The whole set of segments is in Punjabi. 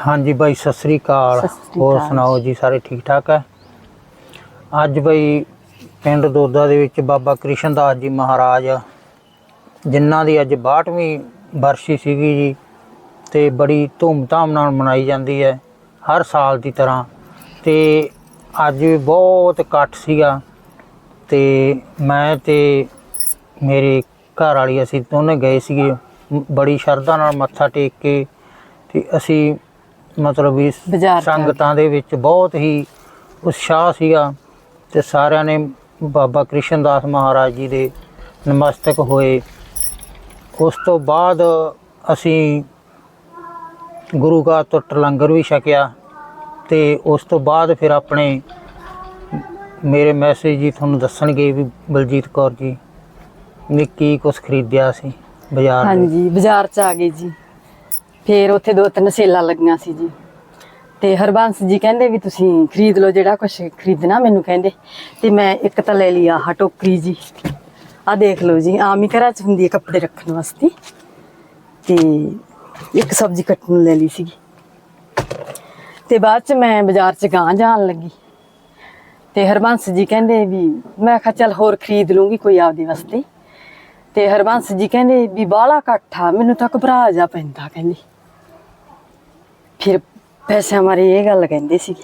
ਹਾਂਜੀ ਬਾਈ ਸਤਿ ਸ੍ਰੀ ਅਕਾਲ। ਸਤਿ ਸ੍ਰੀ ਹੋਰ ਅਕਾਲ ਸੁਣਾਓ ਜੀ। ਸਾਰੇ ਠੀਕ ਠਾਕ ਹੈ? ਅੱਜ ਬਈ ਪਿੰਡ ਦੋਦਾ ਦੇ ਵਿੱਚ ਬਾਬਾ ਕ੍ਰਿਸ਼ਨ ਦਾਸ ਜੀ ਮਹਾਰਾਜ ਜਿਨ੍ਹਾਂ ਦੀ ਅੱਜ 62ਵੀਂ ਵਰਸੀ ਸੀਗੀ ਜੀ ਤੇ ਬੜੀ ਧੂਮਧਾਮ ਨਾਲ ਮਨਾਈ ਜਾਂਦੀ ਹੈ ਹਰ ਸਾਲ ਦੀ ਤਰ੍ਹਾਂ। ਤੇ ਅੱਜ ਵੀ ਬਹੁਤ ਇਕੱਠ ਸੀਗਾ ਤੇ ਮੈਂ ਤੇ ਮੇਰੇ ਘਰ ਵਾਲੀ ਅਸੀਂ ਦੋਨੇ ਗਏ ਸੀਗੇ ਮ- ਬੜੀ ਸ਼ਰਧਾ ਨਾਲ ਮੱਥਾ ਟੇਕ ਕੇ ਤੇ ਅਸੀਂ ਮਤਲਬ ਵੀ ਬਾਜ਼ਾਰ ਚ ਆ ਗਏ। ਸੰਗਤਾਂ ਦੇ ਵਿੱਚ ਬਹੁਤ ਹੀ ਉਤਸ਼ਾਹ ਸੀਗਾ ਤੇ ਸਾਰਿਆਂ ਨੇ ਬਾਬਾ ਕ੍ਰਿਸ਼ਨ ਦਾਸ ਮਹਾਰਾਜ ਜੀ ਦੇ ਨਮਸਤਕ ਹੋਏ। ਉਸ ਤੋਂ ਬਾਅਦ ਅਸੀਂ ਗੁਰੂ ਘਰ ਤੋਂ ਲੰਗਰ ਵੀ ਛਕਿਆ ਤੇ ਉਸ ਤੋਂ ਬਾਅਦ ਫਿਰ ਆਪਣੇ ਮੇਰੇ ਮੈਸੇਜ ਜੀ ਤੁਹਾਨੂੰ ਦੱਸਣਗੇ ਵੀ ਬਲਜੀਤ ਕੌਰ ਜੀ ਨੇ ਕੀ ਕੁਛ ਖਰੀਦਿਆ ਸੀ ਬਾਜ਼ਾਰ ਦੇ। ਹਾਂਜੀ ਬਾਜ਼ਾਰ ਚ ਆ ਗਏ ਜੀ। ਫੇਰ ਉੱਥੇ ਦੋ ਤਿੰਨ ਸੇਲਾਂ ਲੱਗੀਆਂ ਸੀ ਜੀ। ਤੇ ਹਰਬੰਸ ਜੀ ਕਹਿੰਦੇ ਵੀ ਤੁਸੀਂ ਖਰੀਦ ਲਓ ਜਿਹੜਾ ਕੁਝ ਖਰੀਦਣਾ ਮੈਨੂੰ ਕਹਿੰਦੇ। ਤੇ ਮੈਂ ਇੱਕ ਤਾਂ ਲੈ ਲਈ ਆਹ ਟੋਕਰੀ ਜੀ। ਆ ਦੇਖ ਲਓ ਜੀ ਆਮ ਹੀ ਘਰਾਂ ਚ ਹੁੰਦੀ ਹੈ ਕੱਪੜੇ ਰੱਖਣ ਵਾਸਤੇ। ਤੇ ਇੱਕ ਸਬਜ਼ੀ ਕੱਟਣ ਲੈ ਲਈ ਸੀਗੀ। ਤੇ ਬਾਅਦ ਚ ਮੈਂ ਬਾਜ਼ਾਰ ਚ ਗਾਂ ਜਾਣ ਲੱਗੀ। ਤੇ ਹਰਬੰਸ ਜੀ ਕਹਿੰਦੇ ਵੀ, ਮੈਂ ਕਿਹਾ ਚੱਲ ਹੋਰ ਖਰੀਦ ਲੂੰਗੀ ਕੋਈ ਆਪਦੇ ਵਾਸਤੇ। ਤੇ ਹਰਬੰਸ ਜੀ ਕਹਿੰਦੇ ਵੀ ਬਾਹਲਾ ਇਕੱਠਾ ਮੈਨੂੰ ਤਾਂ ਘਬਰਾ ਜਾ ਪੈਂਦਾ ਕਹਿੰਦੇ। ਫਿਰ ਪੈਸਿਆਂ ਮਾਰੇ ਇਹ ਗੱਲ ਕਹਿੰਦੇ ਸੀਗੇ।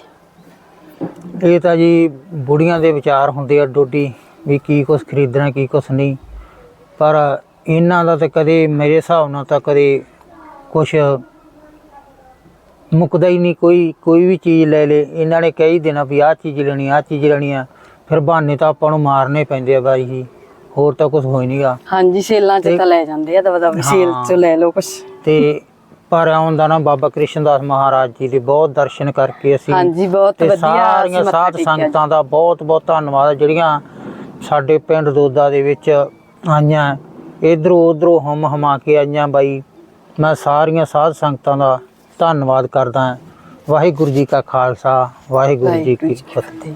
ਇਹ ਤਾਂ ਜੀ ਬੁੜੀਆਂ ਦੇ ਵਿਚਾਰ ਹੁੰਦੇ ਆ ਡੋਡੀ ਵੀ ਕੀ ਕੁਛ ਖਰੀਦਣਾ ਕੀ ਕੁਛ ਨਹੀਂ। ਪਰ ਇਹਨਾਂ ਦਾ ਤਾਂ ਕਦੇ ਮੇਰੇ ਹਿਸਾਬ ਨਾਲ ਤਾਂ ਕਦੇ ਕੁਛ ਮੁੱਕਦਾ ਹੀ ਨਹੀਂ। ਕੋਈ ਕੋਈ ਵੀ ਚੀਜ਼ ਲੈ ਲੇ ਇਹਨਾਂ ਨੇ ਕਹੀ ਦੇਣਾ ਵੀ ਆਹ ਚੀਜ਼ ਲੈਣੀ ਆਹ ਚੀਜ਼ ਲੈਣੀ ਆ। ਫਿਰ ਬਹਾਨੇ ਤਾਂ ਆਪਾਂ ਨੂੰ ਮਾਰਨੇ ਪੈਂਦੇ ਆ ਬਾਈ ਜੀ ਹੋਰ ਤਾਂ ਕੁਝ ਹੋ ਹੀ ਨਹੀਂਗਾ ਹਾਂਜੀ ਸੇਲਾਂ 'ਚ ਤੇ- ਲੈ ਜਾਂਦੇ ਆ ਦਵਾ ਦਵਾ ਸੇਲ 'ਚ ਲੈ ਲਓ ਕੁਛ। ਤੇ ਪਰ ਆਉਂਦਾ ਨਾ ਬਾਬਾ ਕ੍ਰਿਸ਼ਨ ਦਾਸ ਮਹਾਰਾਜ ਜੀ ਦੇ ਬਹੁਤ ਦਰਸ਼ਨ ਕਰਕੇ ਅਸੀਂ ਹਾਂਜੀ ਬਹੁਤ ਵਧੀਆ ਸਾਰੀਆਂ ਸਾਧ। ਸੰਗਤਾਂ ਦਾ ਬਹੁਤ ਬਹੁਤ ਧੰਨਵਾਦ। ਜਿਹੜੀਆਂ ਸਾਡੇ ਪਿੰਡ ਦੋਦਾ ਦੇ ਵਿੱਚ ਆਈਆਂ ਇਧਰੋਂ ਉਧਰੋਂ ਹਮ ਹਮਾ ਕੇ ਆਈਆਂ ਬਾਈ ਮੈਂ ਸਾਰੀਆਂ ਸਾਧ ਸੰਗਤਾਂ ਦਾ ਧੰਨਵਾਦ ਕਰਦਾ। ਵਾਹਿਗੁਰੂ ਜੀ ਕਾ ਖਾਲਸਾ ਵਾਹਿਗੁਰੂ ਜੀ ਕੀ ਫਤਿਹ।